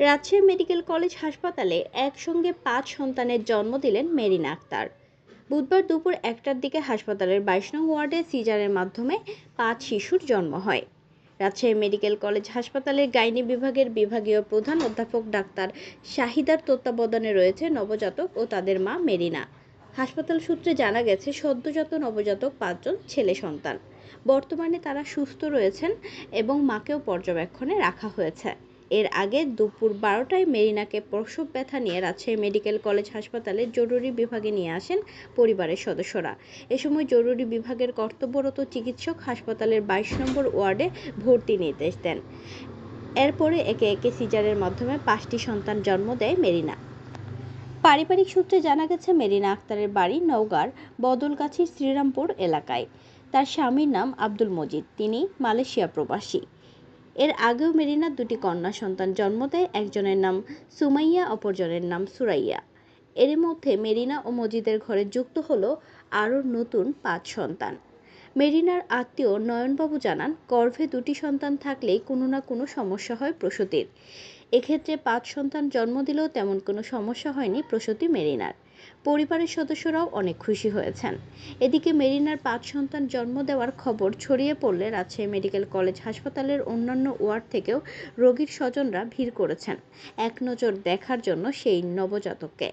Rajshahi medical college হাসপাতালে একসঙ্গে পাঁচ সন্তানের জন্ম দিলেন মেরিনা আক্তার। বুধবার দুপুর একটার দিকে হাসপাতালের বাইশ নং ওয়ার্ডে সিজারের মাধ্যমে পাঁচ শিশুর জন্ম হয়। রাজশাহী মেডিকেল কলেজ হাসপাতালের গাইনি বিভাগের বিভাগীয় প্রধান অধ্যাপক ডাক্তার শাহিদার তত্ত্বাবধানে রয়েছে নবজাতক ও তাদের মা মেরিনা। হাসপাতাল সূত্রে জানা গেছে, সদ্যজাত নবজাতক পাঁচজন ছেলে সন্তান। বর্তমানে তারা সুস্থ রয়েছেন এবং মাকেও পর্যবেক্ষণে রাখা হয়েছে। এর আগে দুপুর বারোটায় মেরিনাকে প্রসব ব্যথা নিয়ে রাজশাহী মেডিকেল কলেজ হাসপাতালে জরুরি বিভাগে নিয়ে আসেন পরিবারের সদস্যরা। এ সময় জরুরি বিভাগের কর্তব্যরত চিকিৎসক হাসপাতালের বাইশ নম্বর ওয়ার্ডে ভর্তি নির্দেশ দেন। এরপরে একে একে সিজারের মাধ্যমে পাঁচটি সন্তান জন্ম দেয় মেরিনা। পারিবারিক সূত্রে জানা গেছে, মেরিনা আক্তারের বাড়ি নওগাঁর বদলগাছির শ্রীরামপুর এলাকায়। তার স্বামীর নাম আব্দুল মজিদ। তিনি মালয়েশিয়া প্রবাসী। এর আগেও মেরিনার দুটি কন্যা সন্তান জন্ম দেয়, একজনের নাম সুমাইয়া, অপরজনের নাম সুরাইয়া। এর মধ্যে মেরিনা ও মজিদের ঘরে যুক্ত হলো আরও নতুন পাঁচ সন্তান। মেরিনার আত্মীয় নয়নবাবু জানান, গর্ভে দুটি সন্তান থাকলেই কোনো না কোনো সমস্যা হয় প্রসূতির। এক্ষেত্রে পাঁচ সন্তান জন্ম দিলেও তেমন কোনো সমস্যা হয়নি প্রসূতি মেরিনার। পরিবারের সদস্যরাও অনেক খুশি হয়েছেন। এদিকে মেরিনার পাঁচ সন্তান জন্ম দেওয়ার খবর ছড়িয়ে পড়লে রাজশাহী মেডিকেল কলেজ হাসপাতালের অন্যান্য ওয়ার্ড থেকেও রোগীর স্বজনরা ভিড় করেছেন। এক নজর দেখার জন্য সেই নবজাতককে।